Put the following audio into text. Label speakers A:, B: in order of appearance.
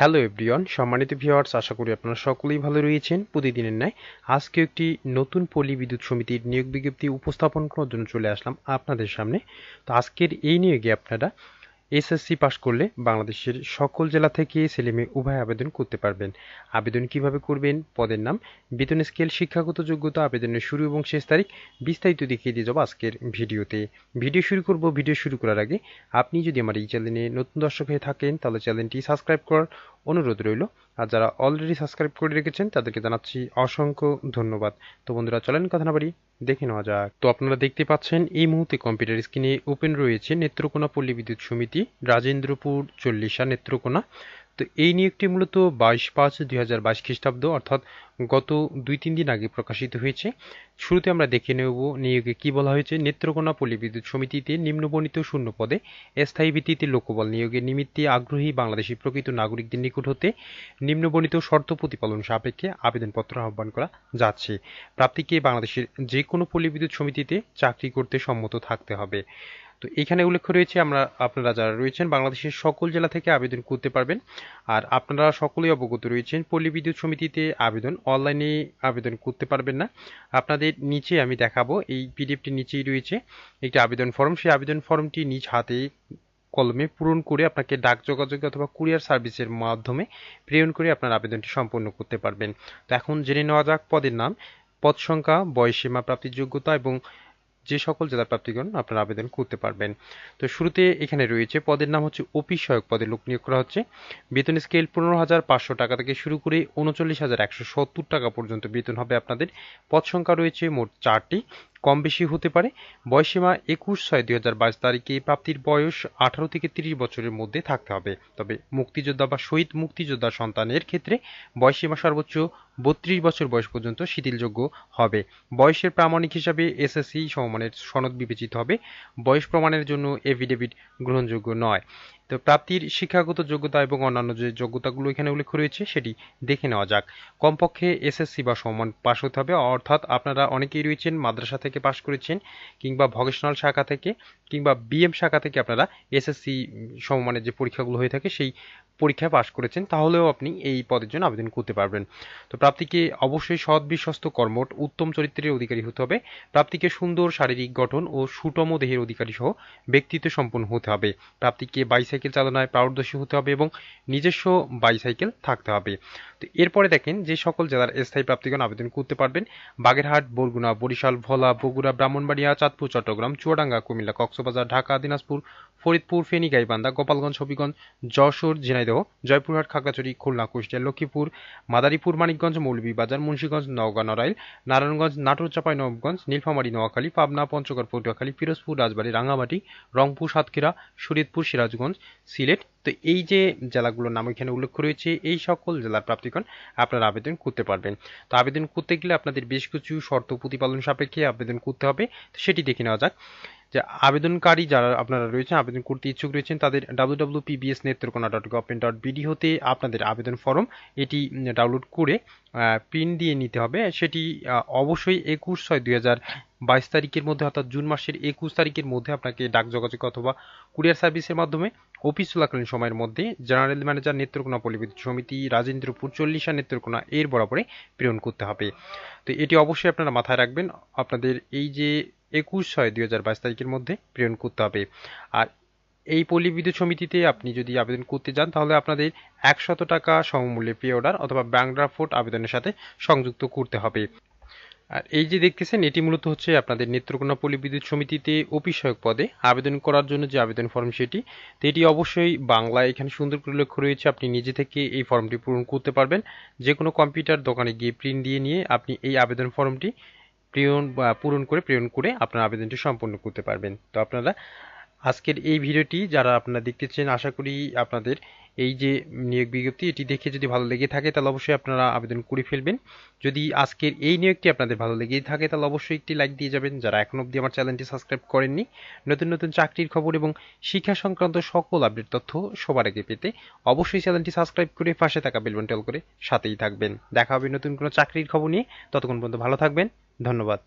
A: Hello everyone সম্মানিত viewers আশা করি আপনারা সকলেই ভালো রয়েছেন। প্রতিদিনের ন্যায় আজকে একটি নতুন পল্লী বিদ্যুৎ সমিতির নিয়োগ বিজ্ঞপ্তি উপস্থাপন করার জন্য চলে আসলাম আপনাদের সামনে। তো আজকের এই নিয়োগে আপনারা এসএসসি পাশ করলে বাংলাদেশের সকল জেলা থেকে ছেলেমেয়ে উভয় আবেদন করতে পারবেন। আবেদন কীভাবে করবেন? পদের নাম, বেতন স্কেল, শিক্ষাগত যোগ্যতা, আবেদনের শুরু এবং শেষ তারিখ, বিস্তারিত দেখিয়ে দিয়ে যাব আজকের ভিডিওতে। ভিডিও শুরু করব, ভিডিও শুরু করার আগে আপনি যদি আমার এই চ্যানেলে নতুন দর্শক হয়ে থাকেন, তাহলে চ্যানেলটি সাবস্ক্রাইব করার অনুরোধ রইল। আর যারা অলরেডি সাবস্ক্রাইব করে রেখেছেন, তাদেরকে জানাচ্ছি অসংখ্য ধন্যবাদ। তো বন্ধুরা, চলেন কথা না বাড়ি, দেখে নেওয়া যাক। তো আপনারা দেখতে পাচ্ছেন, এই মুহূর্তে কম্পিউটার স্ক্রিনে ওপেন রয়েছে নেত্রকোনা পল্লী বিদ্যুৎ সমিতি, রাজেন্দ্রপুর চল্লিশা নেত্রকোনা। তো এই নিয়োগটি মূলত বাইশ পাঁচ দুই হাজার বাইশ খ্রিস্টাব্দ, অর্থাৎ গত দুই তিন দিন আগে প্রকাশিত হয়েছে। শুরুতে আমরা দেখে নেব নিয়োগে কি বলা হয়েছে। নেত্রকোনা পল্লী বিদ্যুৎ সমিতিতে নিম্নবর্ণিত শূন্য পদে স্থায়ী ভিত্তিতে লোকবল নিয়োগের নিমিত্তে আগ্রহী বাংলাদেশি প্রকৃত নাগরিকদের নিকট হতে নিম্নবর্ণিত শর্ত প্রতিপালন সাপেক্ষে আবেদনপত্র আহ্বান করা যাচ্ছে। প্রাপ্তিকে বাংলাদেশের যে কোনো পল্লী বিদ্যুৎ সমিতিতে চাকরি করতে সম্মত থাকতে হবে। তো এখানে উল্লেখ রয়েছে, আমরা, আপনারা যারা রয়েছেন, বাংলাদেশের সকল জেলা থেকে আবেদন করতে পারবেন। আর আপনারা সকলেই অবগত রয়েছেন, পল্লী বিদ্যুৎ সমিতিতে আবেদন, অনলাইনে আবেদন করতে পারবেন না। আপনাদের নিচে আমি দেখাবো, এই পিডিএফটি নিচেই রয়েছে একটি আবেদন ফর্ম। সেই আবেদন ফর্মটি নিজ হাতে কলমে পূরণ করে আপনাকে ডাক যোগাযোগ অথবা কুরিয়ার সার্ভিসের মাধ্যমে প্রেরণ করে আপনার আবেদনটি সম্পন্ন করতে পারবেন। তো এখন জেনে নেওয়া যাক পদের নাম, পদ সংখ্যা বয়সীমা প্রাপ্তির যোগ্যতা এবং যে সকল জেলা প্রাপ্তিগণ আপনারা আবেদন করতে পারবেন। তো শুরুতে এখানে রয়েছে, পদের নাম হচ্ছে অফিস সহায়ক পদে লোক নিয়োগ করা হচ্ছে। বেতন স্কেল পনেরো হাজার পাঁচশো টাকা থেকে শুরু করে উনচল্লিশ হাজার একশো সত্তর টাকা পর্যন্ত বেতন হবে আপনাদের। পদ সংখ্যা রয়েছে মোট চারটি। কম বেশি হতে পারে। বয়সীমা একুশ ছয় দুই হাজার বাইশ তারিখে প্রাপ্তির বয়স আঠারো থেকে তিরিশ বছরের মধ্যে থাকতে হবে। তবে মুক্তিযোদ্ধা বা শহীদ মুক্তিযোদ্ধা সন্তানের ক্ষেত্রে বয়সীমা সর্বোচ্চ বত্রিশ বছর বয়স পর্যন্ত শিথিলযোগ্য হবে। বয়সের প্রামাণিক হিসাবে এসএসসি সমমানের সনদ বিবেচিত হবে। বয়স প্রমাণের জন্য এফিডেভিট গ্রহণযোগ্য নয়। তো প্রাপ্তির শিক্ষাগত যোগ্যতা এবং অন্যান্য যে যোগ্যতাগুলো এখানে উল্লেখ রয়েছে, সেটি দেখে নেওয়া যাক। কমপক্ষে এসএসসি বা সমান পাশ হতে হবে। অর্থাৎ আপনারা অনেকেই রয়েছেন, মাদ্রাসা থেকে পাশ করেছেন কিংবা ভকেশনাল শাখা থেকে কিংবা বিএম শাখা থেকে আপনারা এসএসসি সমমানের যে পরীক্ষাগুলো হয়ে থাকে, সেই পরীক্ষায় পাশ করেছেন, তাহলেও আপনি এই পদের জন্য আবেদন করতে পারবেন। তো প্রাপ্তিকে অবশ্যই সৎ বিশ্বস্ত কর্মট উত্তম চরিত্রের অধিকারী হতে হবে। প্রাপ্তিকে সুন্দর শারীরিক গঠন ও সুটম দেহের অধিকারী সহ ব্যক্তিত্ব সম্পন্ন হতে হবে। প্রাপ্তিকে বাইসাইকেল চালনায় পারদর্শী হতে হবে এবং নিজস্ব বাইসাইকেল থাকতে হবে। তো এরপরে দেখেন যে সকল জেলার স্থায়ী প্রাপ্তিগণ আবেদন করতে পারবেন। বাগেরহাট, বরগুনা, বরিশাল, ভোলা, বগুড়া, ব্রাহ্মণবাড়িয়া, চাঁদপুর, চট্টগ্রাম, চুয়াডাঙ্গা, কুমিল্লা, কক্সবাজার, ঢাকা, দিনাজপুর ফরিদপুর, ফেনী, গাইবান্ধা, গোপালগঞ্জ, হবিগঞ্জ, যশোর, ঝিনাইদহ, জয়পুরহাট, খাগড়াছড়ি, খুলনা, কুষ্টিয়া, লক্ষ্মীপুর, মাদারীপুর, মানিকগঞ্জ মৌলভীবাজার মুন্সীগঞ্জ, নওগাঁ, নড়াইল, নারায়ণগঞ্জ নাটোর নবগঞ্জ নীলফামারী, নোয়াখালী, পাবনা, পঞ্চগড়, পটুয়াখালী, পিরোজপুর, রাজবাড়ী, রাঙ্গামাটি, রংপুর, সাতক্ষীরা শরীয়তপুর সিরাজগঞ্জ, সিলেট। তো এই যে জেলাগুলোর নাম এখানে উল্লেখ রয়েছে, এই সকল জেলার প্রাপ্তিগণ আপনারা আবেদন করতে পারবেন। তো আবেদন করতে গেলে আপনাদের বেশ কিছু শর্ত প্রতিপালন সাপেক্ষে আবেদন করতে হবে। তো সেটি দেখে নেওয়া যাক। যে আবেদনকারী যারা আপনারা রয়েছেন, আবেদন করতে ইচ্ছুক রয়েছেন, তাদের W W PBS Netrokona dot government dot BD হতে আপনাদের আবেদন ফর্ম এটি ডাউনলোড করে প্রিন্ট দিয়ে নিতে হবে। সেটি অবশ্যই একুশ ছয় দুই হাজার বাইশ তারিখের মধ্যে অর্থাৎ জুন মাসের একুশ তারিখের মধ্যে আপনাকে ডাক যোগাযোগ অথবা কুরিয়ার সার্ভিসের মাধ্যমে অফিস চলাকালীন সময়ের মধ্যে জেনারেল ম্যানেজার নেত্রকোনা পল্লীবিদ্যুৎ সমিতি, রাজেন্দ্রপুর চল্লিশা নেত্রকোনা এর বরাবরে প্রেরণ করতে হবে। তো এটি অবশ্যই আপনারা মাথায় রাখবেন। আপনাদের এই যে একুশ ছয় দুই হাজার বাইশ তারিখের মধ্যে প্রেরণ করতে হবে। আর এই পল্লী বিদ্যুৎ সমিতিতে আপনি যদি আবেদন করতে যান, তাহলে আপনাদের একশত টাকা সমমূল্যে পে অর্ডার অথবা ব্যাংক ড্রাফট আবেদনের সাথে সংযুক্ত করতে হবে। আর এই যে দেখতেছেন, এটি মূলত হচ্ছে আপনাদের নেত্রকোনা পল্লী বিদ্যুৎ সমিতিতে সহায়ক পদে আবেদন করার জন্য যে আবেদন ফর্ম সেটি তো এটি অবশ্যই বাংলায় এখানে সুন্দর করে লক্ষ্য রয়েছে, আপনি নিজে থেকে এই ফর্মটি পূরণ করতে পারবেন। যে কোনো কম্পিউটার দোকানে গিয়ে প্রিন্ট দিয়ে নিয়ে আপনি এই আবেদন ফর্মটি প্রেরণ পূরণ করে প্রেরণ করে আপনার আবেদনটি সম্পন্ন করতে পারবেন। তো আপনারা আজকের এই ভিডিওটি যারা আপনারা দেখতেছেন আশা করি আপনাদের এই যে নিয়োগ বিজ্ঞপ্তি, এটি দেখে যদি ভালো লেগে থাকে তাহলে অবশ্যই আপনারা আবেদন করে ফেলবেন। যদি আজকের এই নিয়োগটি আপনাদের ভালো লেগে থাকে তাহলে অবশ্যই একটি লাইক দিয়ে যাবেন। যারা এখন অবধি আমার চ্যানেলটি সাবস্ক্রাইব করেননি, নতুন নতুন চাকরির খবর এবং শিক্ষা সংক্রান্ত সকল আপডেট তথ্য সবার আগে পেতে অবশ্যই চ্যানেলটি সাবস্ক্রাইব করে পাশে থাকা বেলবন টেল করে সাথেই থাকবেন। দেখা হবে নতুন কোনো চাকরির খবর নিয়ে। ততক্ষণ পর্যন্ত ভালো থাকবেন। ধন্যবাদ।